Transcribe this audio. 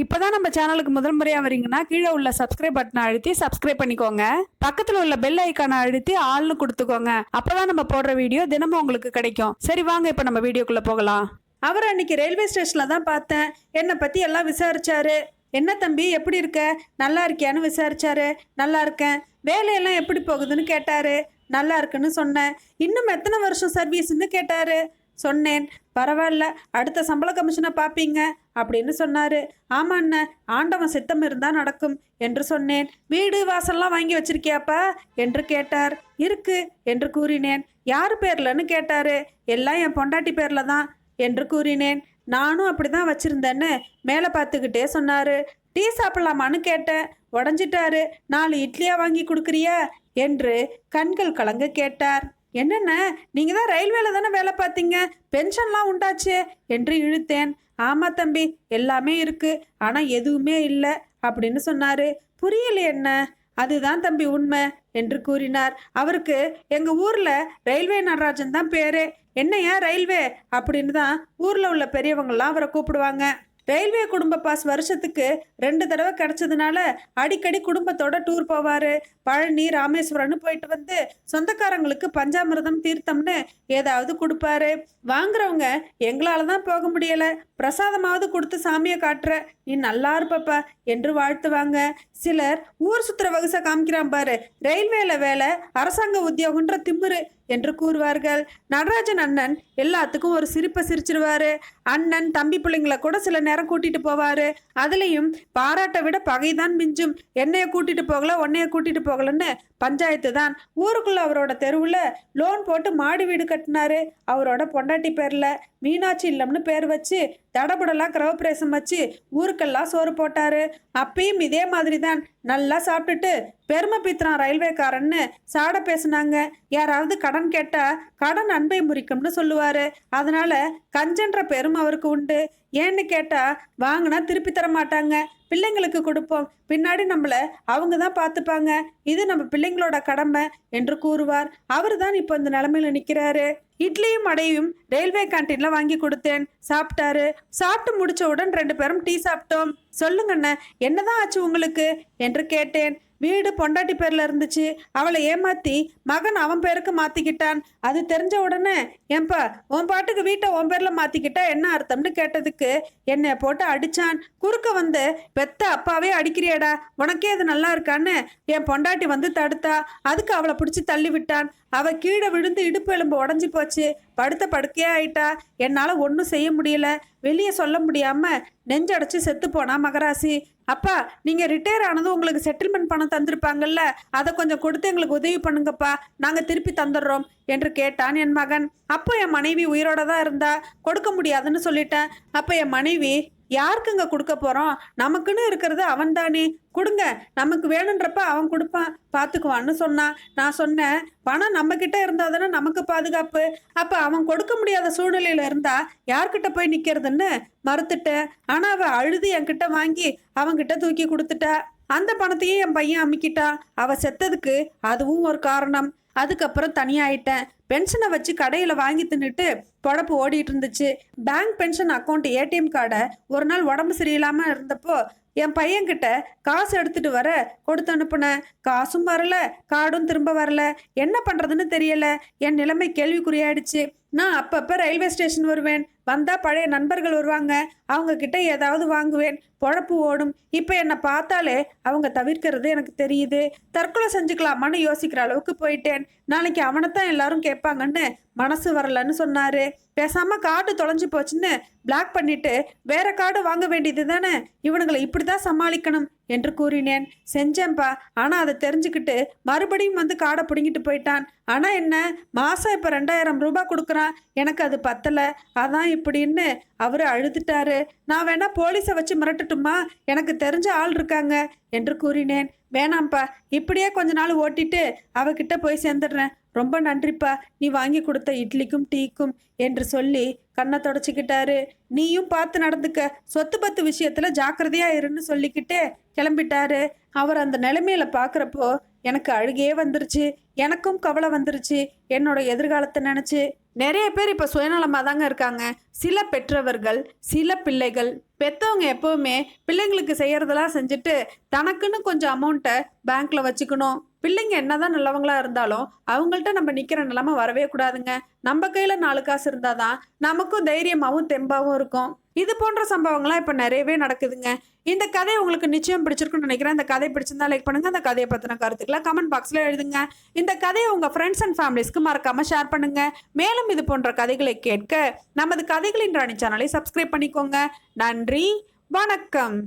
இப்போதான் நம்ம சேனலுக்கு முதல் முறையாக வரீங்கன்னா கீழே உள்ள சப்ஸ்கிரைப் பட்டனை அழுத்தி சப்ஸ்கிரைப் பண்ணிக்கோங்க. பக்கத்தில் உள்ள பெல் ஐக்கானை அழுத்தி ஆள்னு கொடுத்துக்கோங்க. அப்போதான் நம்ம போடுற வீடியோ தினமும் உங்களுக்கு கிடைக்கும். சரி வாங்க இப்போ நம்ம வீடியோக்குள்ளே போகலாம். அவர் அன்னைக்கு ரயில்வே ஸ்டேஷனில் தான் பார்த்தேன். என்னை பற்றி எல்லாம் விசாரிச்சாரு. என்ன தம்பி எப்படி இருக்க? நல்லா இருக்கியான்னு விசாரிச்சாரு. நல்லா இருக்கேன். வேலையெல்லாம் எப்படி போகுதுன்னு கேட்டாரு. நல்லா இருக்குன்னு சொன்னேன். இன்னும் எத்தனை வருஷம் சர்வீஸ்ன்னு கேட்டாரு. சொன்னேன். பரவாயில்ல அடுத்த சம்பள கமிஷனை பார்ப்பீங்க அப்படின்னு சொன்னாரு. ஆமா அண்ணன் ஆண்டவன் சித்தம் இருந்தா நடக்கும் என்று சொன்னேன். வீடு வாசல்லாம் வாங்கி வச்சிருக்கியாப்பா? என்று கேட்டார். இருக்கு என்று கூறினேன். யார் பேர்லன்னு கேட்டாரு. எல்லாம் என் பொண்டாட்டி பேர்ல தான் என்று கூறினேன். நானும் அப்படிதான் வச்சிருந்தேன்னு மேலே பார்த்துக்கிட்டே சொன்னாரு. டீ சாப்பிடலாமான்னு கேட்டேன். உடஞ்சிட்டாரு. நாலு இட்லியா வாங்கி கொடுக்குறியா? என்று கண்கள் கலங்க கேட்டார். என்னென்ன? நீங்கள் தான் ரயில்வேல தானே வேலை பார்த்தீங்க? பென்ஷன்லாம் உண்டாச்சே? என்று இழுத்தேன். ஆமாம் தம்பி எல்லாமே இருக்குது ஆனால் எதுவுமே இல்லை அப்படின்னு சொன்னாரு. புரியல என்ன? அதுதான் தம்பி உண்மை என்று கூறினார். அவருக்கு எங்கள் ஊரில் ரயில்வே நடராஜன் தான் பேரு. என்னையா ரயில்வே? அப்படின்னு தான் ஊரில் உள்ள பெரியவங்கள்லாம் அவரை கூப்பிடுவாங்க. ரயில்வே குடும்ப பாஸ் வருஷத்துக்கு ரெண்டு தடவை கிடச்சதுனால அடிக்கடி குடும்பத்தோட டூர் போவார். பழனி ராமேஸ்வரம்னு போயிட்டு வந்து சொந்தக்காரங்களுக்கு பஞ்சாமிர்தம் தீர்த்தம்னு ஏதாவது கொடுப்பாரு. வாங்குறவங்க எங்களால தான் போக முடியலை. பிரசாதமாவது கொடுத்து சாமியை காட்டுற. நீ நல்லா இருப்பப்பா என்று வாழ்த்துவாங்க. சிலர் ஊர் சுத்துற வகுசை காமிக்கிறான் பாரு. ரயில்வேல வேலை அரசாங்க உத்தியோகன்ற திமிரு. என்று கூறுவார்கள். நடராஜன் அண்ணன் எல்லாத்துக்கும் ஒரு சிரிப்பை சிரிச்சிருவாரு. அண்ணன் தம்பி பிள்ளைங்களை கூட சில நேரம் கூட்டிட்டு போவாரு. அதுலேயும் பாராட்டை விட பகைதான் மிஞ்சும். என்னைய கூட்டிட்டு போகல உன்னைய கூட்டிட்டு போகலன்னு பஞ்சாயத்து தான் ஊருக்குள்ள அவரோட தெருவில் லோன் போட்டு மாடி வீடு கட்டினாரு. அவரோட பொண்டாட்டி பேர்ல மீனாட்சி இல்லம்னு பேர் வச்சு தடபுடலாம் கிரவப்பிரேசம் வச்சு ஊருக்கெல்லாம் சோறு போட்டாரு. அப்பயும் இதே மாதிரி தான் நல்லா சாப்பிட்டுட்டு பெருமை பித்ரான் ரயில்வேக்காரன்னு சாட பேசுனாங்க. யாராவது கடன் கேட்டால் கடன் அன்பை முறிக்கும்னு சொல்லுவார். அதனால கஞ்சன்ற பெரும் அவருக்கு உண்டு. ஏன்னு கேட்டால் வாங்கினா திருப்பி தர மாட்டாங்க. பிள்ளைங்களுக்கு கொடுப்போம். பின்னாடி நம்மளை அவங்க தான் பார்த்துப்பாங்க இது நம்ம பிள்ளைங்களோட கடமை என்று கூறுவார். அவர் தான் இப்போ இந்த நிலமையில நிற்கிறாரு இட்லியும் அடையும் ரயில்வே கேன்டீன்ல வாங்கி கொடுத்தேன். சாப்பிட்டாரு. சாப்பிட்டு முடிச்ச உடன் ரெண்டு பேரும் டீ சாப்பிட்டோம். சொல்லுங்கண்ணே என்னதான் ஆச்சு உங்களுக்கு? என்று கேட்டேன். வீடு பொண்டாட்டி பேரில் இருந்துச்சு. அவளை ஏமாத்தி மகன் அவன் பேருக்கு மாற்றிக்கிட்டான் அது தெரிஞ்ச உடனே ஏன்பா உன் பாட்டுக்கு வீட்டை உன் பேரில் மாற்றிக்கிட்டா என்ன அர்த்தம்னு கேட்டதுக்கு என்னை போட்டு அடிச்சான். குறுக்க வந்து பெத்த அப்பாவே அடிக்கிறியாடா உனக்கே அது நல்லா இருக்கான்னு என் பொண்டாட்டி வந்து தடுத்தா. அதுக்கு அவளை பிடிச்சி தள்ளி விட்டான். அவள் கீழே விழுந்து இடுப்பு எலும்பு உடஞ்சி போச்சு. படுத்த படுக்கையே ஆயிட்டா? என்னால் ஒன்றும் செய்ய முடியல. வெளியே சொல்ல முடியாமல் நெஞ்சடைச்சு செத்து போனா மகராசி. அப்பா நீங்கள் ரிட்டையர் ஆனதும் உங்களுக்கு செட்டில்மெண்ட் பணம் தந்திருப்பாங்கல்ல? அதை கொஞ்சம் கொடுத்து எங்களுக்கு உதவி பண்ணுங்கப்பா. நாங்கள் திருப்பி தந்துடுறோம் என்று கேட்டான் என் மகன். அப்போ என் மனைவி உயிரோட தான் இருந்தா கொடுக்க முடியாதுன்னு சொல்லிட்டேன். அப்போ என் மனைவி யாருக்குங்க கொடுக்க போறோம்? நமக்குன்னு இருக்கிறது அவன் தானே. கொடுங்க நமக்கு வேணுன்றப்ப அவன் கொடுப்பான். பார்த்துக்குவான்னு சொன்னான் நான் சொன்னேன் பணம் நம்ம கிட்ட இருந்தா தானே நமக்கு பாதுகாப்பு. அப்ப அவன் கொடுக்க முடியாத சூழ்நிலையில இருந்தா யார்கிட்ட போய் நிக்கிறதுன்னு மறுத்துட்டேன். ஆனா அவ அழுது என்கிட்ட வாங்கி அவன்கிட்ட தூக்கி கொடுத்துட்டா. அந்த பணத்தையே என் பையன் அமுக்கிட்டான் அவ செத்ததுக்கு அதுவும் ஒரு காரணம். அதுக்கப்புறம் தனியாயிட்டேன். பென்ஷனை வச்சு கடையில் வாங்கி தின்னுட்டு பொழப்பு ஓடிட்டு இருந்துச்சு. பேங்க் பென்ஷன் அக்கௌண்ட் ஏடிஎம் கார்டை ஒரு நாள் உடம்பு சரியில்லாமல் இருந்தப்போ என் பையன்கிட்ட காசு எடுத்துட்டு வர கொடுத்து அனுப்புனேன். காசும் வரல கார்டும் திரும்ப வரல. என்ன பண்ணுறதுன்னு தெரியல. என் நிலைமை கேள்விக்குறியாயிடுச்சு. நான் அப்பப்போ ரயில்வே ஸ்டேஷன் வருவேன். வந்தால் பழைய நண்பர்கள் வருவாங்க. அவங்க கிட்ட ஏதாவது வாங்குவேன். பொழப்பு ஓடும். இப்போ என்னை பார்த்தாலே அவங்க தவிர்க்கிறது எனக்கு தெரியுது. தற்கொலை செஞ்சுக்கலாமான்னு யோசிக்கிற அளவுக்கு போயிட்டேன். நாளைக்கு அவனைத்தான் எல்லாரும் கேட்பாங்கன்னு மனசு வரலன்னு சொன்னாரு. பேசாம கார்டு தொலைஞ்சு போச்சுன்னு பிளாக் பண்ணிட்டு வேற கார்டு வாங்க வேண்டியது தானே இவனுங்களை இப்படி தான் சமாளிக்கணும். என்று கூறினேன். செஞ்சேன்பா. ஆனால் அதை தெரிஞ்சுக்கிட்டு மறுபடியும் வந்து காடை பிடுங்கிட்டு போயிட்டான். ஆனால் என்ன? மாதம் இப்போ ரெண்டாயிரம் ரூபாய் கொடுக்குறான். எனக்கு அது பத்தலை. அதான் இப்படின்னு அவர் அழுதுட்டாரு. நான் வேணா போலீஸை வச்சு மிரட்டட்டுமா? எனக்கு தெரிஞ்ச ஆள் இருக்காங்க என்று கூறினேன். வேணாம்ப்பா. இப்படியே கொஞ்ச நாள் ஓட்டிட்டு அவகிட்ட போய் சேர்ந்துடுறேன். ரொம்ப நன்றிப்பா. நீ வாங்கி கொடுத்த இட்லிக்கும் டீக்கும் என்று சொல்லி கண்ணை தொடச்சிக்கிட்டாரு. நீயும் பார்த்து நடந்துக்க. சொத்து பத்து விஷயத்துல ஜாக்கிரதையா இருன்னு சொல்லிக்கிட்டே கிளம்பிட்டாரு. அவர் அந்த நிலைமையில பார்க்குறப்போ எனக்கு அழுகையே வந்துருச்சு. எனக்கும் கவலை வந்துருச்சு. என்னோட எதிர்காலத்தை நினச்சி நிறைய பேர் இப்போ சுயநலமாக தாங்க இருக்காங்க. சில பெற்றவர்கள் சில பிள்ளைகள் பெற்றவங்க எப்பவுமே பிள்ளைங்களுக்கு செய்யறதெல்லாம் செஞ்சுட்டு தனக்குன்னு கொஞ்சம் அமௌண்ட்டை பேங்க்ல வச்சுக்கணும். பிள்ளைங்க என்னதான் நல்லவங்களா இருந்தாலும் அவங்கள்ட்ட நம்ம நிக்கிற நிலைமை வரவே கூடாதுங்க. நம்ம கையில நாலு காசு இருந்தாதான் நமக்கும் தைரியமாவும் தெம்பாவும் இருக்கும். இது போன்ற சம்பவங்கள்லாம் இப்போ நிறையவே நடக்குதுங்க. இந்த கதை உங்களுக்கு நிச்சயம் பிடிச்சிருக்குன்னு நினைக்கிறேன். இந்த கதை பிடிச்சிருந்தா லைக் பண்ணுங்க. அந்த கதையை பத்தின கருத்துக்களை கமெண்ட் பாக்ஸ்ல எழுதுங்க. இந்த கதையை உங்க ஃப்ரெண்ட்ஸ் அண்ட் ஃபேமிலிஸ்க்கு மறக்காம ஷேர் பண்ணுங்க. மேலும் இது போன்ற கதைகளை கேட்க நமது கதைகளின் ராணி சேனலை சப்ஸ்கிரைப் பண்ணிக்கோங்க. நன்றி. வணக்கம்.